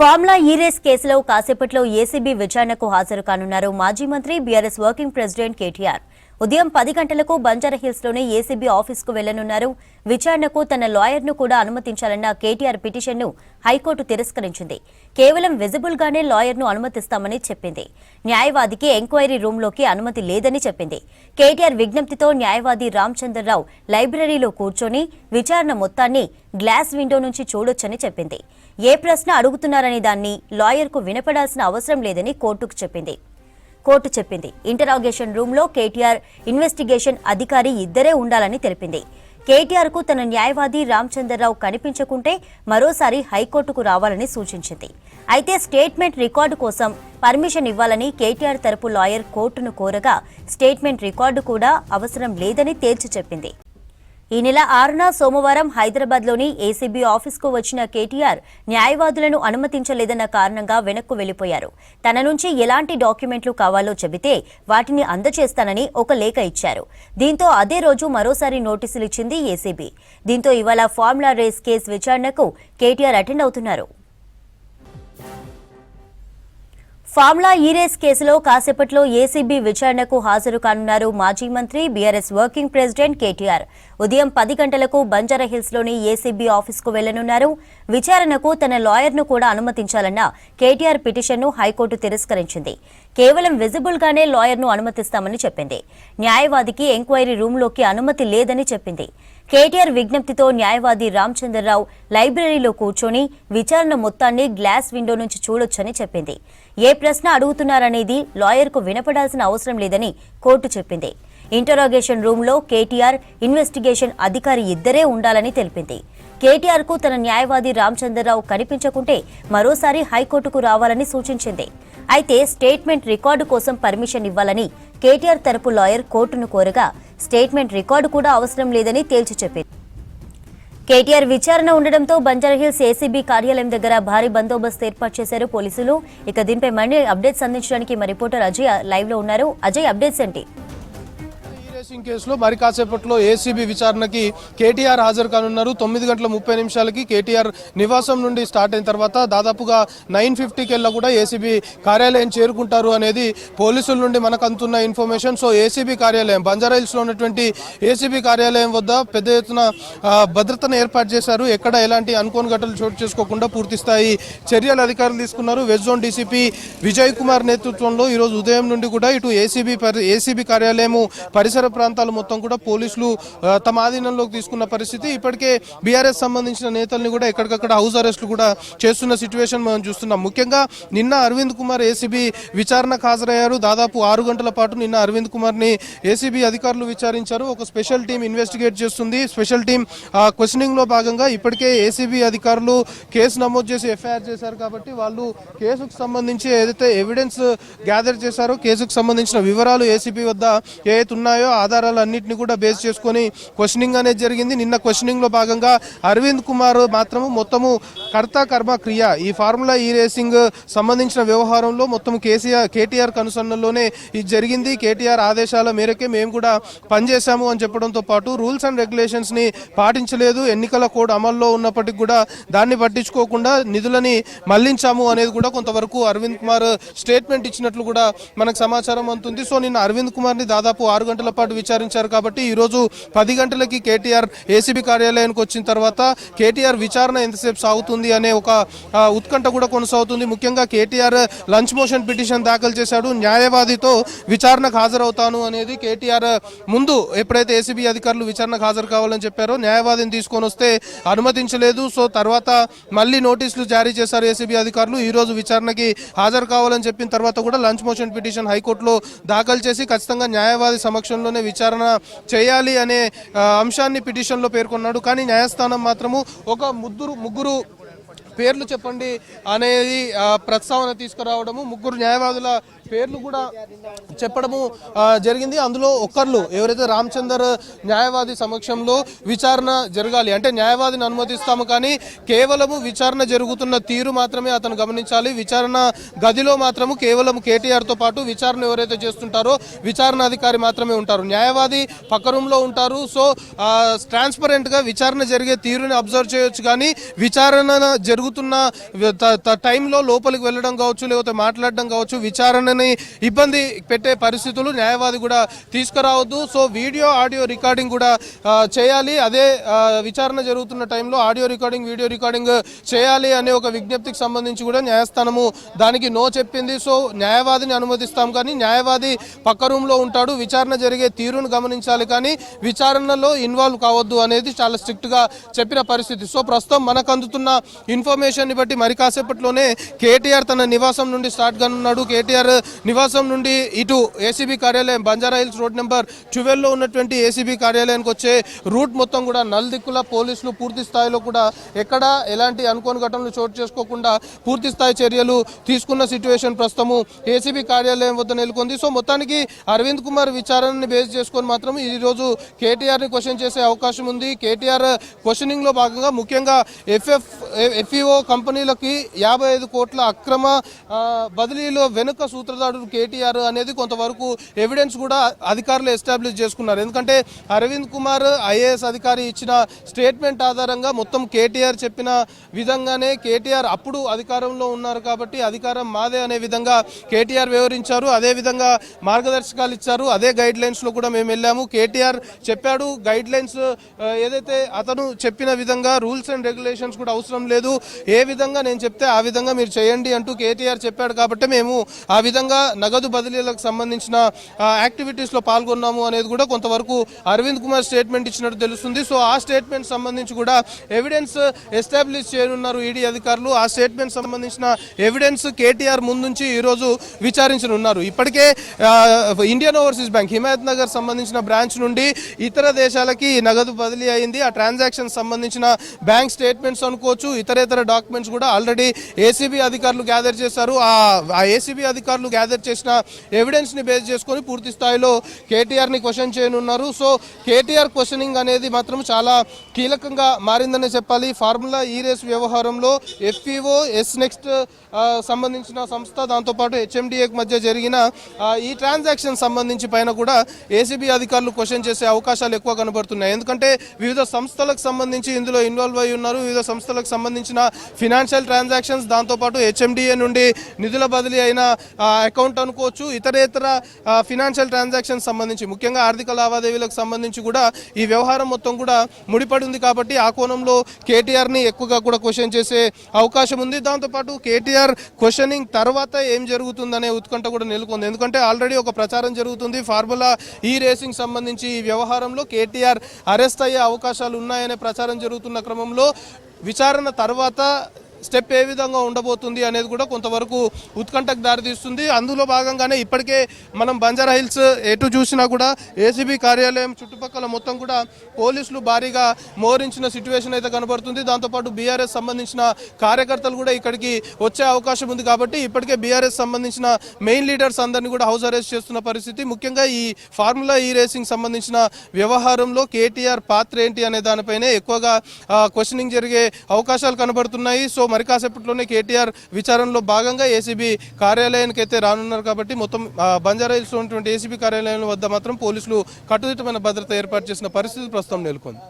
Formula E race కేసులో కాసేపట్లో ACB విచారణకు హాజరు కానున్నారు. మాజీ మంత్రి బీఆర్ఎస్ వర్కింగ్ ప్రెసిడెంట్ కేటీఆర్. ఉదయం పది గంటలకు బంజారాహిల్స్లోని ఏసీబీ ఆఫీసుకు వెళ్ళనున్నారు. విచారణకు తన లాయర్ను కూడా అనుమతించాలన్న కేటీఆర్ పిటిషన్ను హైకోర్టు తిరస్కరించింది. కేవలం విజిబుల్గానే లాయర్ను అనుమతిస్తామని చెప్పింది. న్యాయవాదికి ఎంక్వైరీ రూంలోకి అనుమతి లేదని చెప్పింది. కేటీఆర్ విజ్ఞప్తితో న్యాయవాది రామచంద్రరావు లైబ్రరీలో కూర్చొని విచారణ మొత్తాన్ని గ్లాస్ విండో నుంచి చూడొచ్చని చెప్పింది. ఏ ప్రశ్న అడుగుతున్నారనే దాన్ని లాయర్కు వినపడాల్సిన అవసరం లేదని కోర్టుకు చెప్పింది. కోర్టు చెప్పింది. ఇంటరాగేషన్ రూమ్లో కేటీఆర్ ఇన్వెస్టిగేషన్ అధికారి ఇద్దరే ఉండాలని తెలిపింది. కేటీఆర్కు తన న్యాయవాది రామచంద్రరావు కనిపించకుంటే మరోసారి హైకోర్టుకు రావాలని సూచించింది. అయితే స్టేట్మెంట్ రికార్డు కోసం పర్మిషన్ ఇవ్వాలని కేటీఆర్ తరపు లాయర్ కోర్టును కోరగా స్టేట్మెంట్ రికార్డు కూడా అవసరం లేదని తేల్చి చెప్పింది. ఈ నెల ఆరున సోమవారం హైదరాబాద్లోని ఏసీబీ ఆఫీస్కు వచ్చిన కేటీఆర్ న్యాయవాదులను అనుమతించలేదన్న కారణంగా వెనక్కు వెళ్ళిపోయారు తన నుంచి ఎలాంటి డాక్యుమెంట్లు కావాలో చెబితే వాటిని అందజేస్తానని ఒక లేఖ ఇచ్చారు. దీంతో అదే రోజు మరోసారి నోటీసులు ఇచ్చింది ఏసీబీ. దీంతో ఇవాళ ఫార్ములా రేస్ కేసు విచారణకు కేటీఆర్ అటెండ్ అవుతున్నారు. ఫార్ములా ఈ రేస్ కేసులో కాసేపట్లో ఏసీబీ విచారణకు హాజరు కానున్నారు మాజీ మంత్రి బీఆర్ఎస్ వర్కింగ్ ప్రెసిడెంట్ కేటీఆర్. ఉదయం పది గంటలకు బంజారాహిల్స్లోని ఏసీబీ ఆఫీస్కు వెళ్ళనున్నారు. విచారణకు తన లాయర్ను కూడా అనుమతించాలన్న కేటీఆర్ పిటిషన్ను హైకోర్టు తిరస్కరించింది. కేవలం విజిబుల్ గానే లాయర్ను అనుమతిస్తామని చెప్పింది. న్యాయవాదికి ఎంక్వైరీ రూమ్లోకి అనుమతి లేదని చెప్పింది. కేటీఆర్ విజ్ఞప్తితో న్యాయవాది రామచంద్రరావు లైబ్రరీలో కూర్చొని విచారణ మొత్తాన్ని గ్లాస్ విండో నుంచి చూడొచ్చని చెప్పింది. ఏ ప్రశ్న అడుగుతున్నారనేది లాయర్కు వినపడాల్సిన అవసరం లేదని కోర్టు చెప్పింది. ఇంటరాగేషన్ రూంలో కేటీఆర్ ఇన్వెస్టిగేషన్ అధికారి ఇద్దరే ఉండాలని తెలిపింది. కేటీఆర్కు తన న్యాయవాది రామచంద్రరావు కనిపించకుంటే మరోసారి హైకోర్టుకు రావాలని సూచించింది. అయితే స్టేట్మెంట్ రికార్డు కోసం పర్మిషన్ ఇవ్వాలని కేటీఆర్ తరపు లాయర్ కోర్టును కోరగా స్టేట్మెంట్ రికార్డు కూడా అవసరం లేదని తేల్చి చెప్పింది కేటీఆర్ విచారణ ఉండడంతో బంజారాహిల్స్ ఏసీబీ కార్యాలయం దగ్గర భారీ బందోబస్తు ఏర్పాటు చేశారు పోలీసులు. ఇక దీనిపై మళ్ళీ అప్డేట్స్ అందించడానికి మా రిపోర్టర్ అజయ్ లైవ్లో ఉన్నారు. అజయ్ అప్డేట్స్ ఏంటి? ఈ కేసులో మరి కాసేపట్లో ఏసీబీ విచారణకి కేటీఆర్ హాజరు కానున్నారు. తొమ్మిది గంటల ముప్పై నిమిషాలకి కేటీఆర్ నివాసం నుండి స్టార్ట్ అయిన తర్వాత దాదాపుగా నైన్ ఫిఫ్టీకి వెళ్ళా కూడా ఏసీబీ కార్యాలయం చేరుకుంటారు అనేది పోలీసుల నుండి మనకు అందుతున్న ఇన్ఫర్మేషన్. సో ఏసీబీ కార్యాలయం బంజారాయిల్స్లో ఉన్నటువంటి ఏసీబీ కార్యాలయం వద్ద పెద్ద ఎత్తున భద్రతను ఏర్పాటు చేశారు. ఎక్కడ ఎలాంటి అనుకోని ఘటనలు చోటు చేసుకోకుండా పూర్తిస్థాయి చర్యలు అధికారులు తీసుకున్నారు. West zone DCP Vijay Kumar నేతృత్వంలో ఈరోజు ఉదయం నుండి కూడా ఇటు ఏసీబీ ఏసీబీ కార్యాలయం పరిసర ప్రాంతాలు మొత్తం కూడా పోలీసులు తమ ఆధీనంలోకి తీసుకున్న పరిస్థితి. ఇప్పటికే బీఆర్ఎస్ సంబంధించిన నేతల్ని కూడా ఎక్కడికక్కడ హౌస్ అరెస్టులు కూడా చేస్తున్న సిచ్యువేషన్ మనం చూస్తున్నాం. ముఖ్యంగా నిన్న అరవింద్ కుమార్ ఏసీబీ విచారణకు హాజరయ్యారు. దాదాపు ఆరు గంటల పాటు నిన్న అరవింద్ కుమార్ని ఏసీబీ అధికారులు విచారించారు. ఒక స్పెషల్ టీం ఇన్వెస్టిగేట్ చేస్తుంది. స్పెషల్ టీం క్వశ్చనింగ్లో భాగంగా ఇప్పటికే ఏసీబీ అధికారులు కేసు నమోదు చేసి ఎఫ్ఐఆర్ చేశారు కాబట్టి వాళ్ళు కేసుకు సంబంధించి ఏదైతే ఎవిడెన్స్ గ్యాదర్ చేశారో కేసుకు సంబంధించిన వివరాలు ఏసీబీ వద్ద ఏవైతే ఉన్నాయో ఆధారాలు అన్నింటినీ కూడా బేస్ చేసుకొని క్వశ్చనింగ్ అనేది జరిగింది. నిన్న క్వశ్చనింగ్లో భాగంగా అరవింద్ కుమార్ మాత్రము మొత్తము కర్త కర్మ క్రియ. ఈ ఫార్ములా ఈ రేసింగ్ సంబంధించిన వ్యవహారంలో మొత్తం కేసీఆర్ కేటీఆర్ కనుసన్నల్లోనే ఇది జరిగింది. కేటీఆర్ ఆదేశాల మేరకే మేము కూడా పనిచేశాము అని చెప్పడంతో పాటు రూల్స్ అండ్ రెగ్యులేషన్స్ని పాటించలేదు. ఎన్నికల కోడ్ అమల్లో ఉన్నప్పటికీ కూడా దాన్ని పట్టించుకోకుండా నిధులని మళ్ళించాము అనేది కూడా కొంతవరకు అరవింద్ కుమార్ స్టేట్మెంట్ ఇచ్చినట్లు కూడా మనకు సమాచారం అందుతుంది. సో నిన్న అరవింద్ కుమార్ని దాదాపు ఆరు గంటల పాటు విచారించారు కాబట్టి ఈరోజు పది గంటలకి కేటీఆర్ ఏసీబీ కార్యాలయానికి వచ్చిన తర్వాత కేటీఆర్ విచారణ ఎంతసేపు సాగుతుంది? అనే ఒక ఉత్కంఠ కూడా కొనసాగుతుంది. ముఖ్యంగా కేటీఆర్ లంచ్ మోషన్ పిటిషన్ దాఖలు చేశాడు. న్యాయవాదితో విచారణకు హాజరవుతాను అనేది కేటీఆర్ ముందు ఎప్పుడైతే ఏసీబీ అధికారులు విచారణకు హాజరు కావాలని చెప్పారో న్యాయవాదిని తీసుకొని వస్తే అనుమతించలేదు. సో తర్వాత మళ్ళీ నోటీసులు జారీ చేశారు ఏసీబీ అధికారులు. ఈ రోజు విచారణకి హాజరు కావాలని చెప్పిన తర్వాత కూడా లంచ్ మోషన్ పిటిషన్ హైకోర్టులో దాఖలు చేసి ఖచ్చితంగా న్యాయవాది సమక్షంలోనే విచారణ చేయాలి అనే అంశాన్ని పిటిషన్లో పేర్కొన్నాడు. కానీ న్యాయస్థానం మాత్రము ఒక ముగ్గురు ముగ్గురు పేర్లు చెప్పండి అనేది ప్రస్తావన తీసుకురావడము ముగ్గురు న్యాయవాదుల పేర్లు కూడా చెప్పడము జరిగింది. అందులో ఒక్కర్లు ఎవరైతే రామచందర్ న్యాయవాది సమక్షంలో విచారణ జరగాలి అంటే న్యాయవాదిని అనుమతిస్తాము కానీ కేవలము విచారణ జరుగుతున్న తీరు మాత్రమే అతను గమనించాలి. విచారణ గదిలో మాత్రము కేవలం కేటీఆర్తో పాటు విచారణ ఎవరైతే చేస్తుంటారో విచారణ అధికారి మాత్రమే ఉంటారు. న్యాయవాది పక్క రూమ్లో ఉంటారు. సో ట్రాన్స్పరెంట్గా విచారణ జరిగే తీరుని అబ్జర్వ్ చేయొచ్చు కానీ విచారణ జరుగుతున్న టైంలో లోపలికి వెళ్ళడం కావచ్చు లేకపోతే మాట్లాడడం కావచ్చు విచారణని ఇబ్బంది పెట్టే పరిస్థితులు న్యాయవాది కూడా తీసుకురావద్దు. సో వీడియో ఆడియో రికార్డింగ్ కూడా చేయాలి. అదే విచారణ జరుగుతున్న టైంలో ఆడియో రికార్డింగ్ వీడియో రికార్డింగ్ చేయాలి అనే ఒక విజ్ఞప్తికి సంబంధించి కూడా న్యాయస్థానము దానికి నో చెప్పింది. సో న్యాయవాదిని అనుమతిస్తాం కానీ న్యాయవాది పక్క రూమ్లో ఉంటాడు. విచారణ జరిగే తీరును గమనించాలి కానీ విచారణలో ఇన్వాల్వ్ కావద్దు అనేది చాలా స్ట్రిక్ట్గా చెప్పిన పరిస్థితి. సో ప్రస్తుతం మనకు అందుతున్న ఇన్ఫర్మేషన్ ని బట్టి మరి కాసేపట్లోనే కేటీఆర్ తన నివాసం నుండి స్టార్ట్ కానున్నాడు. కేటీఆర్ నివాసం నుండి ఇటు ఏసీబీ కార్యాలయం బంజారా హిల్స్ రోడ్ నెంబర్ ట్వెల్వ్లో ఉన్నటువంటి ఏసీబీ కార్యాలయానికి వచ్చే రూట్ మొత్తం కూడా నల్దిక్కుల పోలీసులు పూర్తి స్థాయిలో కూడా ఎక్కడ ఎలాంటి అనుకోని ఘటనలు చోటు చేసుకోకుండా పూర్తి స్థాయి చర్యలు తీసుకున్న సిచ్యువేషన్ ప్రస్తుతము ఏసీబీ కార్యాలయం వద్ద నెలకొంది. సో మొత్తానికి అరవింద్ కుమార్ విచారణని బేస్ చేసుకొని మాత్రం ఈ రోజు క్వశ్చన్ చేసే అవకాశం ఉంది. కేటీఆర్ క్వశ్చనింగ్లో భాగంగా ముఖ్యంగా ఎఫ్ఎఫ్ ఎన్జిఓ కంపెనీలకి యాభై ఐదు కోట్ల అక్రమ బదిలీలో వెనుక సూత్రధారుడు కేటీఆర్ అనేది కొంతవరకు ఎవిడెన్స్ కూడా అధికారులు ఎస్టాబ్లిష్ చేసుకున్నారు. ఎందుకంటే అరవింద్ కుమార్ ఐఏఎస్ అధికారి ఇచ్చిన స్టేట్మెంట్ ఆధారంగా మొత్తం కేటీఆర్ చెప్పిన విధంగానే కేటీఆర్ అప్పుడు అధికారంలో ఉన్నారు కాబట్టి అధికారం మాదే అనే విధంగా కేటీఆర్ వివరించారు. అదే విధంగా మార్గదర్శకాలు ఇచ్చారు. అదే గైడ్ లైన్స్లో కూడా మేము వెళ్ళాము. కేటీఆర్ చెప్పాడు. గైడ్ లైన్స్ ఏదైతే అతను చెప్పిన విధంగా రూల్స్ అండ్ రెగ్యులేషన్స్ కూడా అవసరం లేదు. ఏ విధంగా నేను చెప్తే ఆ విధంగా మీరు చేయండి అంటూ కేటీఆర్ చెప్పాడు కాబట్టి మేము ఆ విధంగా నగదు బదిలీలకు సంబంధించిన యాక్టివిటీస్లో పాల్గొన్నాము అనేది కూడా కొంతవరకు అరవింద్ కుమార్ స్టేట్మెంట్ ఇచ్చినట్టు తెలుస్తుంది. సో ఆ స్టేట్మెంట్ సంబంధించి కూడా ఎవిడెన్స్ ఎస్టాబ్లిష్ చేయనున్నారు ఈడీ అధికారులు. ఆ స్టేట్మెంట్ సంబంధించిన ఎవిడెన్స్ కేటీఆర్ ముందుంచి ఈరోజు విచారించనున్నారు. ఇప్పటికే Indian overseas bank Himayat Nagar సంబంధించిన బ్రాంచ్ నుండి ఇతర దేశాలకి నగదు బదిలీ అయింది. ఆ ట్రాన్సాక్షన్ సంబంధించిన బ్యాంక్ స్టేట్మెంట్స్ అనుకోవచ్చు ఇతరేతర డాక్యుమెంట్స్ కూడా ఆల్రెడీ ఏసీబీ అధికారులు గ్యాదర్ చేశారు. ఆ ఏసీబీ అధికారులు గ్యాదర్ చేసిన ఎవిడెన్స్ని బేస్ చేసుకొని పూర్తి స్థాయిలో కేటీఆర్ని క్వశ్చన్ చేయనున్నారు. సో కేటీఆర్ క్వశ్చనింగ్ అనేది మాత్రం చాలా కీలకంగా మారిందనే చెప్పాలి. ఫార్ములా ఈ రేస్ వ్యవహారంలో ఎఫ్ఈఓ ఎస్ నెక్స్ట్ సంబంధించిన సంస్థ దాంతోపాటు హెచ్ఎండిఏకి మధ్య జరిగిన ఈ ట్రాన్సాక్షన్ సంబంధించి పైన కూడా ఏసీబీ అధికారులు క్వశ్చన్ చేసే అవకాశాలు ఎక్కువ కనబడుతున్నాయి. ఎందుకంటే వివిధ సంస్థలకు సంబంధించి ఇందులో ఇన్వాల్వ్ అయి ఉన్నారు. వివిధ సంస్థలకు సంబంధించిన ఫినాన్షియల్ ట్రాన్సాక్షన్స్ దాంతోపాటు హెచ్ఎండిఏ నుండి నిధుల బదిలీ అయిన అకౌంట్ అనుకోవచ్చు ఇతరేతర ఫినాన్షియల్ ట్రాన్సాక్షన్స్ సంబంధించి ముఖ్యంగా ఆర్థిక లావాదేవీలకు సంబంధించి కూడా ఈ వ్యవహారం మొత్తం కూడా ముడిపడి ఉంది కాబట్టి ఆ కోణంలో కేటీఆర్ని ఎక్కువగా కూడా క్వశ్చన్ చేసే అవకాశం ఉంది. దాంతోపాటు కేటీఆర్ క్వశ్చనింగ్ తర్వాత ఏం జరుగుతుందనే ఉత్కంఠ కూడా నెలకొంది. ఎందుకంటే ఆల్రెడీ ఒక ప్రచారం జరుగుతుంది. ఫార్ములా ఈ రేసింగ్ సంబంధించి ఈ వ్యవహారంలో కేటీఆర్ అరెస్ట్ అయ్యే అవకాశాలు ఉన్నాయనే ప్రచారం జరుగుతున్న క్రమంలో విచారణ తర్వాత స్టెప్ ఏ విధంగా ఉండబోతుంది అనేది కూడా కొంతవరకు ఉత్కంఠకు దారితీస్తుంది. అందులో భాగంగానే ఇప్పటికే మనం బంజారా హిల్స్ ఎటు చూసినా కూడా ఏసీబీ కార్యాలయం చుట్టుపక్కల మొత్తం కూడా పోలీసులు భారీగా మోహరించిన సిచ్యువేషన్ అయితే కనబడుతుంది. దాంతోపాటు బీఆర్ఎస్ సంబంధించిన కార్యకర్తలు కూడా ఇక్కడికి వచ్చే అవకాశం ఉంది కాబట్టి ఇప్పటికే బీఆర్ఎస్ సంబంధించిన మెయిన్ లీడర్స్ అందరినీ కూడా హౌస్ అరెస్ట్ చేస్తున్న పరిస్థితి. ముఖ్యంగా ఈ ఫార్ములా ఈ రేసింగ్ సంబంధించిన వ్యవహారంలో కేటీఆర్ పాత్ర ఏంటి అనే దానిపైనే ఎక్కువగా క్వశ్చనింగ్ జరిగే అవకాశాలు కనబడుతున్నాయి. సో మరి కాసేపట్లోనే కేటీఆర్ విచారణలో భాగంగా ఏసీబీ కార్యాలయానికి అయితే రానున్నారు కాబట్టి మొత్తం ఆ, బంజారా ఉన్నటువంటి ఏసీబీ కార్యాలయం వద్ద మాత్రం పోలీసులు కట్టుదిట్టమైన భద్రత ఏర్పాటు చేసిన పరిస్థితి ప్రస్తుతం నెలకొంది.